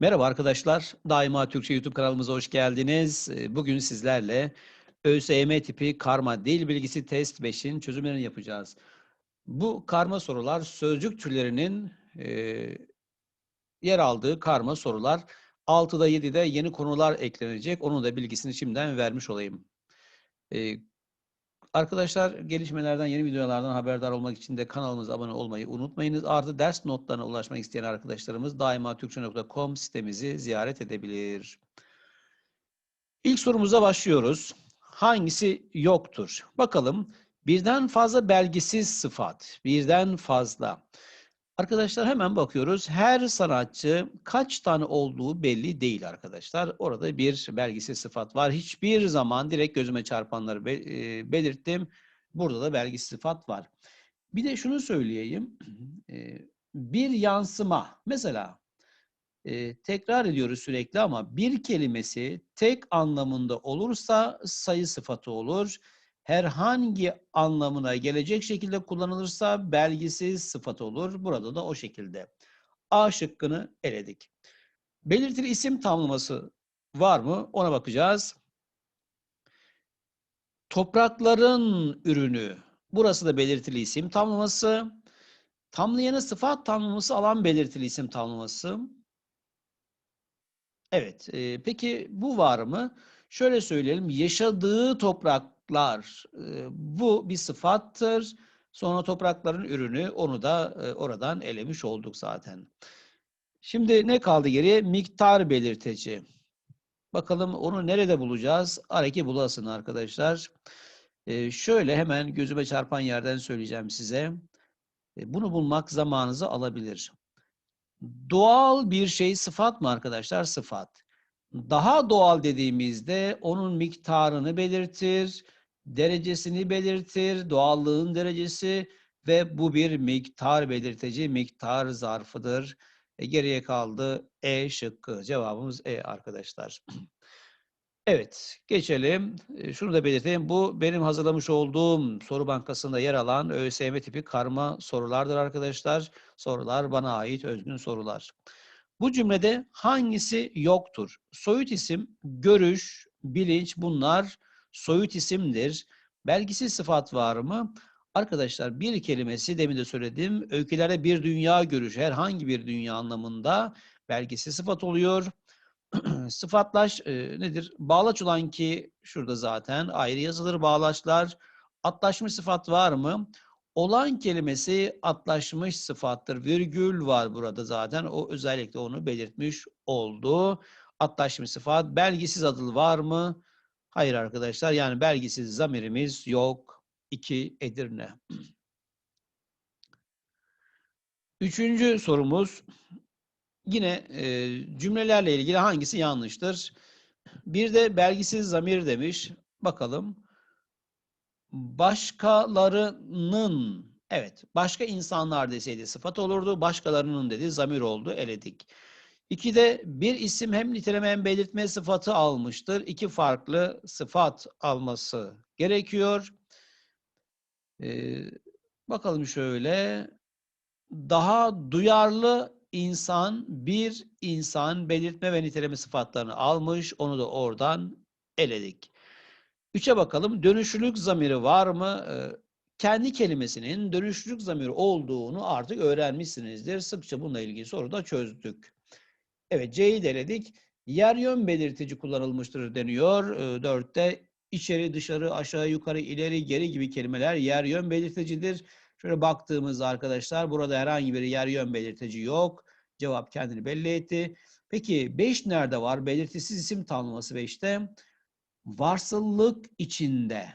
Merhaba arkadaşlar. Daima Türkçe YouTube kanalımıza hoş geldiniz. Ee, Bugün sizlerle ÖSYM tipi karma dil bilgisi test 5'in çözümlerini yapacağız. Bu karma sorular sözcük türlerinin e, yer aldığı karma sorular. 6'da 7'de yeni konular eklenecek. Onun da bilgisini şimdiden vermiş olayım. Ee, Arkadaşlar gelişmelerden, yeni videolardan haberdar olmak için de kanalımıza abone olmayı unutmayınız. Artı ders notlarına ulaşmak isteyen arkadaşlarımız daima türkçe.com sitemizi ziyaret edebilir. İlk sorumuza başlıyoruz. Hangisi yoktur? Bakalım birden fazla belgisiz sıfat, birden fazla. Arkadaşlar hemen bakıyoruz. Her sanatçı kaç tane olduğu belli değil arkadaşlar. Orada bir belgisiz sıfat var. Hiçbir zaman direkt gözüme çarpanları e, belirttim. Burada da belgisiz sıfat var. Bir de şunu söyleyeyim. E, Bir yansıma. Mesela e, tekrar ediyoruz sürekli ama bir kelimesi tek anlamında olursa sayı sıfatı olur herhangi anlamına gelecek şekilde kullanılırsa belgisiz sıfat olur. Burada da o şekilde. A şıkkını eledik. Belirtili isim tamlaması var mı? Ona bakacağız. Toprakların ürünü. Burası da belirtili isim tamlaması. Tamlayanı sıfat tamlaması alan belirtili isim tamlaması. Evet. e, peki bu var mı? Şöyle söyleyelim. Yaşadığı topraklar. e, bu bir sıfattır. Sonra toprakların ürünü. Onu da e, oradan elemiş olduk zaten. Şimdi ne kaldı geriye? Miktar belirteci. Bakalım onu nerede bulacağız? Araki bulasın arkadaşlar. E, şöyle hemen gözüme çarpan yerden söyleyeceğim size. Bunu bulmak zamanınızı alabilir. Doğal bir şey sıfat mı arkadaşlar? Sıfat. Daha doğal dediğimizde onun miktarını belirtir, derecesini belirtir, doğallığın derecesi ve bu bir miktar belirteci, miktar zarfıdır. E, geriye kaldı E şıkkı. Cevabımız E arkadaşlar. Evet, geçelim. E, Şunu da belirteyim. Bu benim hazırlamış olduğum soru bankasında yer alan ÖSYM tipi karma sorulardır arkadaşlar. Sorular bana ait özgün sorular. Bu cümlede hangisi yoktur? Soyut isim, görüş, bilinç bunlar soyut isimdir. Belgisiz sıfat var mı? Arkadaşlar bir kelimesi demin de söyledim. Öykülerde bir dünya görüşü herhangi bir dünya anlamında belgisiz sıfat oluyor. Sıfatlaş e, nedir? Bağlaç olan ki şurada zaten ayrı yazılır bağlaçlar. Atlaşmış sıfat var mı? Olan kelimesi atlaşmış sıfattır. Virgül var burada zaten. O özellikle onu belirtmiş oldu. Atlaşmış sıfat. Belgisiz adı var mı? Hayır arkadaşlar. Yani belgisiz zamirimiz yok. 2 Edirne. Üçüncü sorumuz yine e, cümlelerle ilgili hangisi yanlıştır? Bir de belgisiz zamir demiş. Bakalım. Başkalarının, evet başka insanlar deseydi sıfat olurdu. Başkalarının dedi zamir oldu eledik. İki de bir isim hem niteleme hem belirtme sıfatı almıştır. İki farklı sıfat alması gerekiyor. Ee, bakalım şöyle. Daha duyarlı insan bir insan belirtme ve niteleme sıfatlarını almış. Onu da oradan eledik. Üçe bakalım. Dönüşlülük zamiri var mı? Ee, kendi kelimesinin dönüşlülük zamiri olduğunu artık öğrenmişsinizdir. Sıkça bununla ilgili soruda çözdük. Evet C'yi de eledik. Yer yön belirtici kullanılmıştır deniyor. Ee, Dörtte içeri, dışarı, aşağı, yukarı, ileri, geri gibi kelimeler yer yön belirticidir. Şöyle baktığımızda arkadaşlar burada herhangi bir yer yön belirtici yok. Cevap kendini belli etti. Peki 5 nerede var? Belirtisiz isim tanımlaması 5'te. Varsıllık içinde.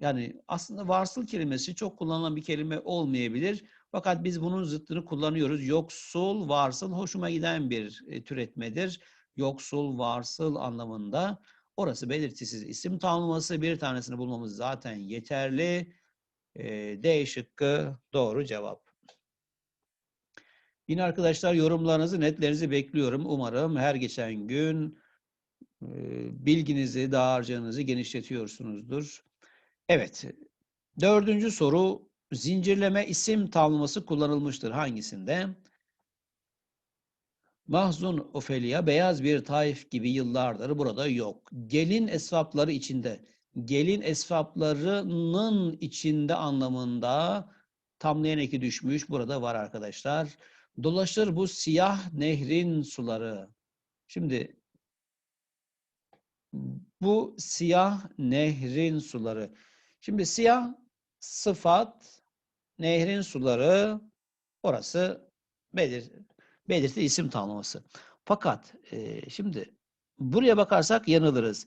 Yani aslında varsıl kelimesi çok kullanılan bir kelime olmayabilir. Fakat biz bunun zıttını kullanıyoruz. Yoksul, varsıl hoşuma giden bir e, türetmedir. Yoksul, varsıl anlamında. Orası belirtisiz isim tanımlaması. Bir tanesini bulmamız zaten yeterli. E, D şıkkı doğru cevap. Yine arkadaşlar yorumlarınızı, netlerinizi bekliyorum. Umarım her geçen gün e, bilginizi, dağarcığınızı genişletiyorsunuzdur. Evet. Dördüncü soru. Zincirleme isim tamlaması kullanılmıştır. Hangisinde? Mahzun Ofelia beyaz bir taif gibi yıllardır burada yok. Gelin esvapları içinde. Gelin esvaplarının içinde anlamında tamlayan eki düşmüş. Burada var arkadaşlar. Dolaşır bu siyah nehrin suları. Şimdi bu siyah nehrin suları. Şimdi siyah sıfat, nehrin suları orası belir, belirti isim tanımlaması. Fakat e, şimdi buraya bakarsak yanılırız.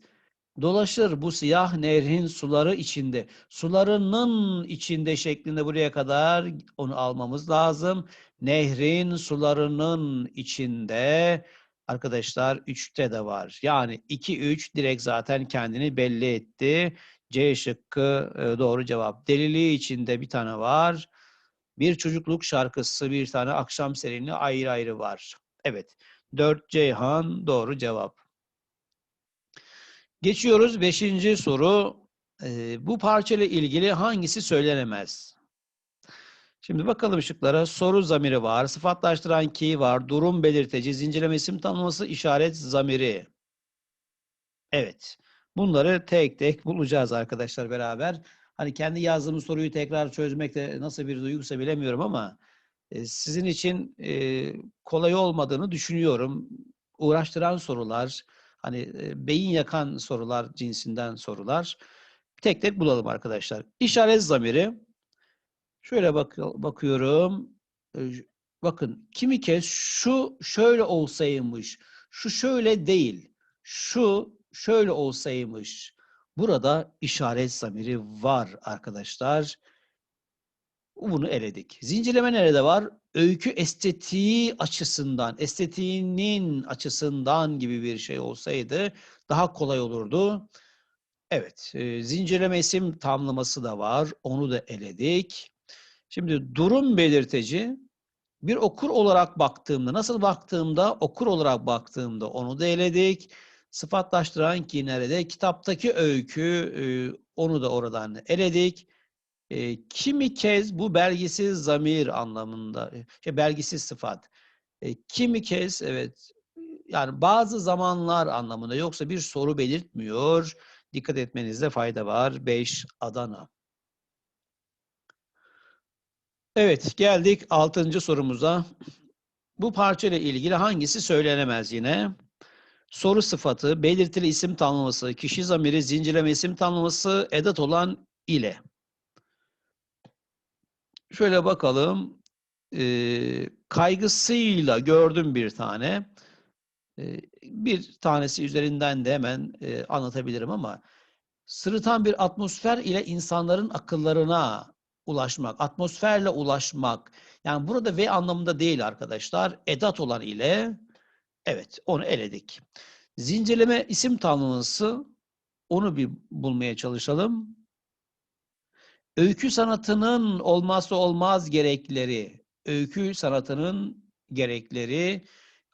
Dolaşır bu siyah nehrin suları içinde. Sularının içinde şeklinde buraya kadar onu almamız lazım. Nehrin sularının içinde arkadaşlar 3'te de var. Yani 2 3 direkt zaten kendini belli etti. C şıkkı e, doğru cevap. Deliliği içinde bir tane var. Bir çocukluk şarkısı, bir tane akşam serini ayrı ayrı var. Evet. 4 Ceyhan doğru cevap. Geçiyoruz 5. soru. Ee, bu parçayla ilgili hangisi söylenemez? Şimdi bakalım şıklara. Soru zamiri var, sıfatlaştıran ki var, durum belirteci, zincirleme isim tanımlaması, işaret zamiri. Evet. Bunları tek tek bulacağız arkadaşlar beraber. Hani kendi yazdığımız soruyu tekrar çözmek de nasıl bir duyguysa bilemiyorum ama e, sizin için e, kolay olmadığını düşünüyorum. Uğraştıran sorular, hani e, beyin yakan sorular cinsinden sorular. Tek tek bulalım arkadaşlar. İşaret zamiri. Şöyle bak bakıyorum. Bakın kimi kez şu şöyle olsaymış, şu şöyle değil, şu şöyle olsaymış. Burada işaret zamiri var arkadaşlar. Bunu eledik. Zincirleme nerede var? Öykü estetiği açısından, estetiğinin açısından gibi bir şey olsaydı daha kolay olurdu. Evet, e, zincirleme isim tamlaması da var. Onu da eledik. Şimdi durum belirteci bir okur olarak baktığımda, nasıl baktığımda, okur olarak baktığımda onu da eledik. Sıfatlaştıran ki nerede? Kitaptaki öykü, e, onu da oradan eledik. E, kimi kez bu belgisiz zamir anlamında, şey, belgisiz sıfat. E, kimi kez evet yani bazı zamanlar anlamında yoksa bir soru belirtmiyor. Dikkat etmenizde fayda var. 5 Adana. Evet geldik 6. sorumuza. Bu parça ile ilgili hangisi söylenemez yine? Soru sıfatı, belirtili isim tanımlaması, kişi zamiri, zincirleme isim tanımlaması, edat olan ile. Şöyle bakalım. Ee, kaygısıyla gördüm bir tane. Ee, bir tanesi üzerinden de hemen e, anlatabilirim ama sırıtan bir atmosfer ile insanların akıllarına ulaşmak, atmosferle ulaşmak. Yani burada ve anlamında değil arkadaşlar. Edat olan ile evet onu eledik. Zincirleme isim tanımlaması onu bir bulmaya çalışalım. Öykü sanatının olmazsa olmaz gerekleri, öykü sanatının gerekleri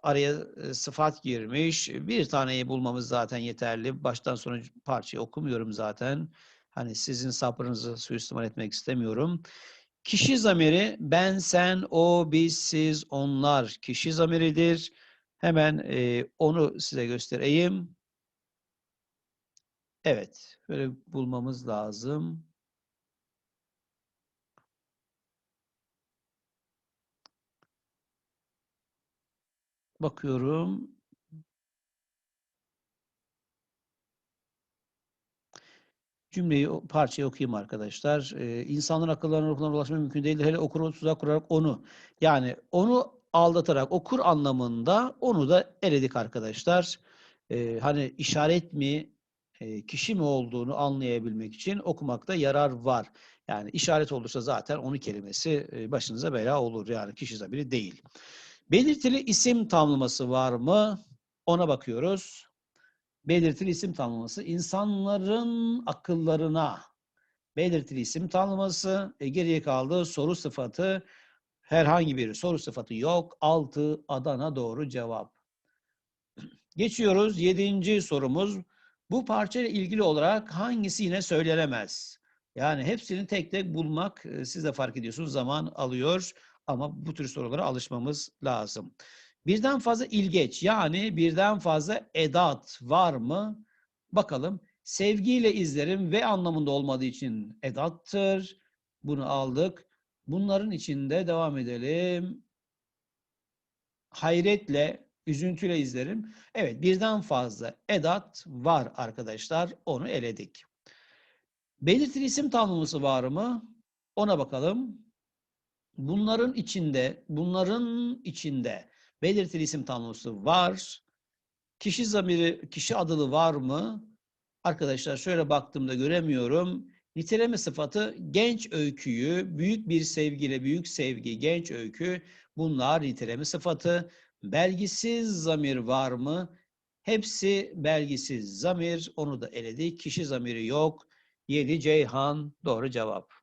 araya e, sıfat girmiş. Bir taneyi bulmamız zaten yeterli. Baştan sona parçayı okumuyorum zaten. Hani sizin sabrınızı suistimal etmek istemiyorum. Kişi zamiri ben, sen, o, biz, siz, onlar kişi zamiridir. Hemen e, onu size göstereyim. Evet, böyle bulmamız lazım. Bakıyorum. Cümleyi, parçayı okuyayım arkadaşlar. Ee, insanların akıllarına ruhlarına ulaşmak mümkün değildir. Hele okur tuzak kurarak onu. Yani onu aldatarak okur anlamında onu da eledik arkadaşlar. Ee, hani işaret mi, e, kişi mi olduğunu anlayabilmek için okumakta yarar var. Yani işaret olursa zaten onu kelimesi e, başınıza bela olur. Yani kişi zabiri değil. Belirtili isim tamlaması var mı? Ona bakıyoruz. Belirtili isim tanımlaması insanların akıllarına belirtili isim tanımlaması e, geriye kaldı soru sıfatı herhangi bir soru sıfatı yok. 6 Adana doğru cevap. Geçiyoruz. Yedinci sorumuz. Bu parça ile ilgili olarak hangisi yine söylenemez? Yani hepsini tek tek bulmak e, siz de fark ediyorsunuz zaman alıyor ama bu tür sorulara alışmamız lazım. Birden fazla ilgeç yani birden fazla edat var mı? Bakalım. Sevgiyle izlerim ve anlamında olmadığı için edattır. Bunu aldık. Bunların içinde devam edelim. Hayretle, üzüntüyle izlerim. Evet birden fazla edat var arkadaşlar. Onu eledik. Belirtili isim tanımlısı var mı? Ona bakalım. Bunların içinde, bunların içinde belirtili isim tanımlısı var. Kişi zamiri, kişi adılı var mı? Arkadaşlar şöyle baktığımda göremiyorum. Niteleme sıfatı genç öyküyü, büyük bir sevgiyle büyük sevgi, genç öykü bunlar niteleme sıfatı. Belgisiz zamir var mı? Hepsi belgisiz zamir. Onu da eledik. Kişi zamiri yok. 7 Ceyhan doğru cevap.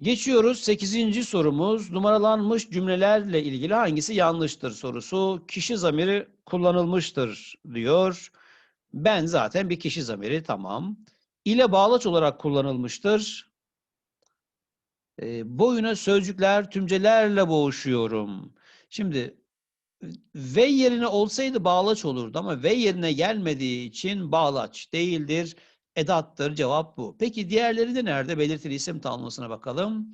Geçiyoruz 8. sorumuz. Numaralanmış cümlelerle ilgili hangisi yanlıştır sorusu. Kişi zamiri kullanılmıştır diyor. Ben zaten bir kişi zamiri tamam. İle bağlaç olarak kullanılmıştır. E, boyuna sözcükler, tümcelerle boğuşuyorum. Şimdi ve yerine olsaydı bağlaç olurdu ama ve yerine gelmediği için bağlaç değildir. Edattır. Cevap bu. Peki diğerleri de nerede? Belirtili isim tanımlasına bakalım.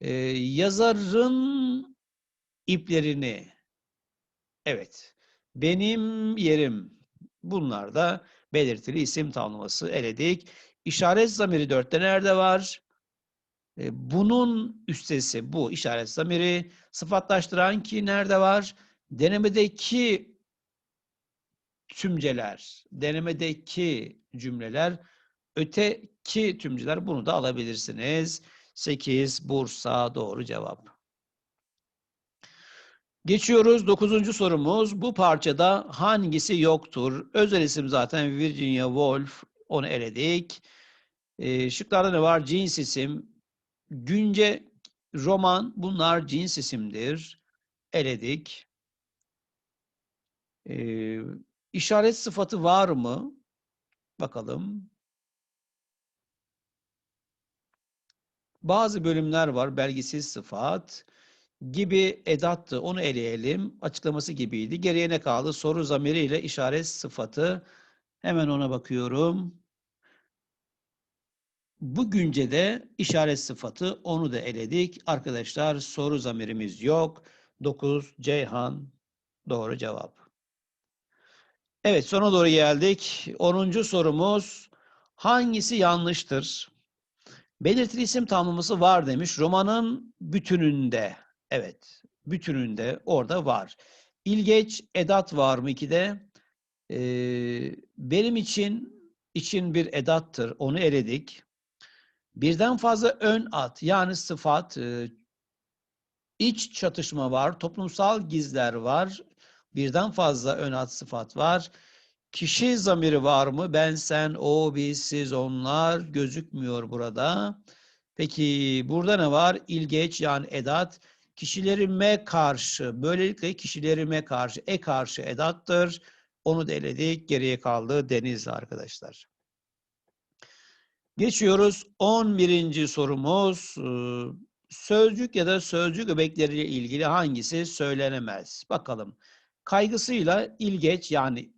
Ee, yazarın iplerini. Evet. Benim yerim. Bunlar da belirtili isim tanımlaması eledik. İşaret zamiri dörtte nerede var? Ee, bunun üstesi bu işaret zamiri. Sıfatlaştıran ki nerede var? Denemedeki tümceler, denemedeki cümleler, öteki tümceler bunu da alabilirsiniz. 8 Bursa doğru cevap. Geçiyoruz 9. sorumuz. Bu parçada hangisi yoktur? Özel isim zaten Virginia Woolf. Onu eledik. E, şıklarda ne var? Cins isim, günce roman bunlar cins isimdir. Eledik. Ee, işaret sıfatı var mı? Bakalım. Bazı bölümler var. Belgisiz sıfat gibi edattı. Onu eleyelim. Açıklaması gibiydi. Geriye ne kaldı? Soru zamiriyle işaret sıfatı. Hemen ona bakıyorum. Bugünce de işaret sıfatı onu da eledik. Arkadaşlar soru zamirimiz yok. 9 Ceyhan doğru cevap. Evet sona doğru geldik. 10. sorumuz hangisi yanlıştır? Belirtili isim tamlaması var demiş. Romanın bütününde. Evet bütününde orada var. İlgeç edat var mı ikide? Ee, benim için için bir edattır. Onu eledik. Birden fazla ön at yani sıfat, iç çatışma var, toplumsal gizler var, birden fazla ön ad sıfat var. Kişi zamiri var mı? Ben, sen, o, biz, siz, onlar gözükmüyor burada. Peki burada ne var? İlgeç yani edat. Kişilerime karşı, böylelikle kişilerime karşı, e karşı edattır. Onu da eledik. Geriye kaldı Denizli arkadaşlar. Geçiyoruz 11. sorumuz. Sözcük ya da sözcük öbekleriyle ilgili hangisi söylenemez? Bakalım kaygısıyla ilgeç yani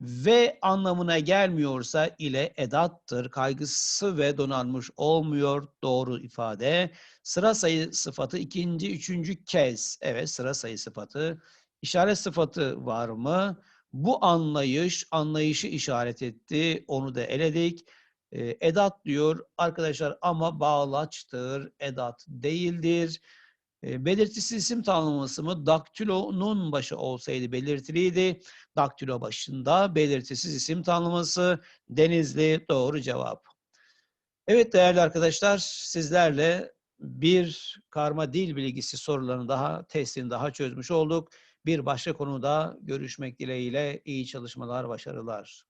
ve anlamına gelmiyorsa ile edattır. Kaygısı ve donanmış olmuyor. Doğru ifade. Sıra sayı sıfatı ikinci, üçüncü kez. Evet sıra sayı sıfatı. İşaret sıfatı var mı? Bu anlayış, anlayışı işaret etti. Onu da eledik. Ee, edat diyor arkadaşlar ama bağlaçtır. Edat değildir. E, belirtisiz isim tanımlaması mı? Daktilonun başı olsaydı belirtiliydi. Daktilo başında belirtisiz isim tanımlaması Denizli doğru cevap. Evet değerli arkadaşlar sizlerle bir karma dil bilgisi sorularını daha testini daha çözmüş olduk. Bir başka konuda görüşmek dileğiyle iyi çalışmalar, başarılar.